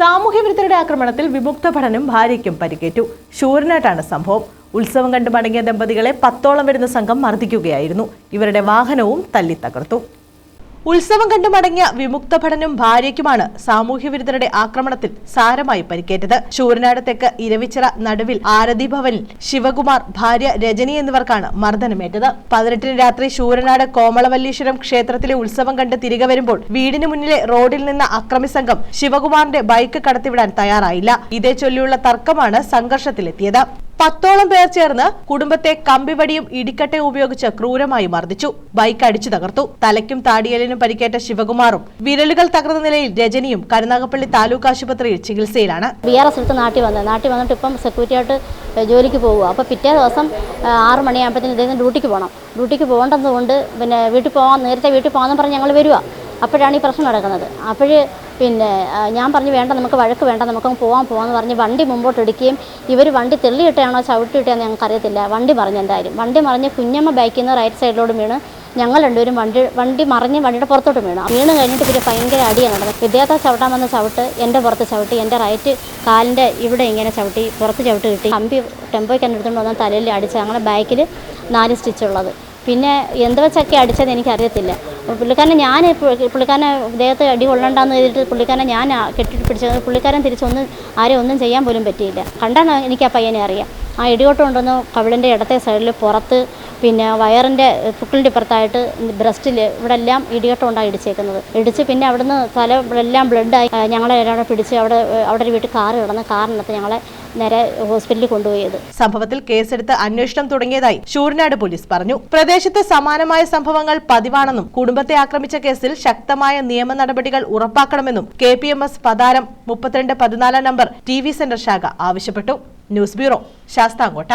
സാമൂഹ്യ വിരുദ്ധരുടെ ആക്രമണത്തിൽ വിമുക്ത ഭടനും ഭാര്യയ്ക്കും പരിക്കേറ്റു. ശൂരനായിട്ടാണ് സംഭവം. ഉത്സവം കണ്ടു മടങ്ങിയ ദമ്പതികളെ പത്തോളം വരുന്ന സംഘം മർദ്ദിക്കുകയായിരുന്നു. ഇവരുടെ വാഹനവും തല്ലി തകർത്തു ഉത്സവം കണ്ടു മടങ്ങിയ വിമുക്ത ഭടനും ഭാര്യയ്ക്കുമാണ് സാമൂഹ്യ വിരുദ്ധരുടെ ആക്രമണത്തിൽ സാരമായി പരിക്കേറ്റത്. ശൂരനാട് തെക്ക് ഇരവിച്ചിറ നടുവിൽ ആരതി ഭവനിൽ ശിവകുമാർ ഭാര്യ രജനി എന്നിവർക്കാണ് മർദ്ദനമേറ്റത്. പതിനെട്ടിന് രാത്രി ശൂരനാട് കോമളവല്ലീശ്വരം ക്ഷേത്രത്തിലെ ഉത്സവം കണ്ട് തിരികെ വരുമ്പോൾ വീടിന് മുന്നിലെ റോഡിൽ നിന്ന അക്രമി സംഘം ശിവകുമാറിന്റെ ബൈക്ക് കടത്തിവിടാൻ തയ്യാറായില്ല. ഇതേ ചൊല്ലിയുള്ള തർക്കമാണ് സംഘർഷത്തിലെത്തിയത്. പത്തോളം പേർ ചേർന്ന് കുടുംബത്തെ കമ്പിവടിയും ഇടിക്കട്ടയും ഉപയോഗിച്ച് ക്രൂരമായി മർദ്ദിച്ചു. ബൈക്ക് അടിച്ചു തകർത്തു. തലയ്ക്കും താടിയലിനും പരിക്കേറ്റ ശിവകുമാറും വിരലുകൾ തകർന്ന നിലയിൽ രജനിയും കരുനാഗപ്പള്ളി താലൂക്ക് ആശുപത്രിയിൽ ചികിത്സയിലാണ്. ബി ആർ നാട്ടിൽ വന്നത് നാട്ടിൽ വന്നിട്ട് ഇപ്പം സെക്യൂരിറ്റി ആയിട്ട് ജോലിക്ക് പോകുക അപ്പോൾ പിറ്റേ ദിവസം ആറ് മണിയാകുമ്പോഴത്തേന് ഇദ്ദേഹം ഡ്യൂട്ടിക്ക് പോകണം ഡ്യൂട്ടിക്ക് പോകേണ്ടതുകൊണ്ട് പിന്നെ വീട്ടിൽ പോകാൻ നേരത്തെ വീട്ടിൽ പോകാമെന്ന് പറഞ്ഞ് ഞങ്ങൾ വരിക അപ്പോഴാണ് ഈ പ്രശ്നം നടക്കുന്നത്. അപ്പോൾ പിന്നെ ഞാൻ പറഞ്ഞു വേണ്ട നമുക്ക് വഴക്ക് വേണ്ട നമുക്ക് പോകാൻ പോകാമെന്ന് പറഞ്ഞ് വണ്ടി മുമ്പോട്ട് എടുക്കുകയും ഇവർ വണ്ടി തെള്ളിയിട്ടാണോ ചവിട്ടിയിട്ടാണോ ഞങ്ങൾക്ക് അറിയത്തില്ല വണ്ടി മറിഞ്ഞ് എന്തായാലും. വണ്ടി മറിഞ്ഞ് കുഞ്ഞമ്മ ബൈക്കിൽ നിന്ന് റൈറ്റ് സൈഡിലോട്ട് വീണ്. ഞങ്ങൾ രണ്ടുപേരും വണ്ടി വണ്ടി മറിഞ്ഞ് വണ്ടിയുടെ പുറത്തോട്ട് വീണു. വീണ് കഴിഞ്ഞിട്ട് പിന്നെ ഭയങ്കര അടിയാണ് നടന്നത്. ഇദ്ദേഹത്തെ ചവിട്ടാൻ വന്ന ചവിട്ട് എന്റെ പുറത്ത് ചവിട്ടി എന്റെ റൈറ്റ് കാലിന്റെ ഇവിടെ ഇങ്ങനെ ചവിട്ടി പുറത്ത് ചവിട്ട് കിട്ടി. കമ്പി ടെമ്പോയ്ക്ക് തന്നെ എടുത്തുകൊണ്ട് വന്ന തലയിൽ അടിച്ച് ഞങ്ങളുടെ ബാക്കിൽ നാല് സ്റ്റിച്ചുള്ളത് പിന്നെ എന്ത് വെച്ചൊക്കെ അടിച്ചത് എനിക്കറിയത്തില്ല. പുള്ളിക്കാരനെ ഞാൻ പുള്ളിക്കാരനെ ദേഹത്ത് അടി കൊള്ളണ്ടെന്ന് ചെയ്തിട്ട് പുള്ളിക്കാരനെ ഞാൻ കെട്ടിട്ട് പിടിച്ചത്. പുള്ളിക്കാരൻ തിരിച്ചൊന്നും ആരെയും ഒന്നും ചെയ്യാൻ പോലും പറ്റിയില്ല. കണ്ടാണ് എനിക്ക് ആ പയ്യനെ അറിയാം. ആ ഇടിയോട്ടം ഉണ്ടെന്ന് കവിളിന്റെ ഇടത്തെ സൈഡിൽ പുറത്ത് പിന്നെ വയറിന്റെ പുക്കിളിന്റെ ഇപ്പുറത്തായിട്ട് ബ്രസ്റ്റിൽ ഇവിടെ എല്ലാം ഇടിയോട്ടം കൊണ്ടാണ് ഇടിച്ചേക്കുന്നത്. ഇടിച്ച് പിന്നെ അവിടുന്ന് തല എല്ലാം ബ്ലഡായി ഞങ്ങളെ ഒരാളെ പിടിച്ച് അവിടെ അവിടെ ഒരു വീട്ടിൽ കാറ് കിടന്ന് കാറിനകത്ത് ഞങ്ങളെ നേരെ ഹോസ്പിറ്റലിൽ കൊണ്ടുപോയത്. സംഭവത്തിൽ കേസെടുത്ത് അന്വേഷണം തുടങ്ങിയതായി ശൂരനാട് പോലീസ് പറഞ്ഞു. പ്രദേശത്ത് സമാനമായ സംഭവങ്ങൾ പതിവാണെന്നും കുടുംബത്തെ ആക്രമിച്ച കേസിൽ ശക്തമായ നിയമ നടപടികൾ ഉറപ്പാക്കണമെന്നും K P M S Patharam മുപ്പത്തിരണ്ട് പതിനാലാം നമ്പർ ടി വി സെന്റർ ശാഖ ആവശ്യപ്പെട്ടു. News bureau Sasthamcotta.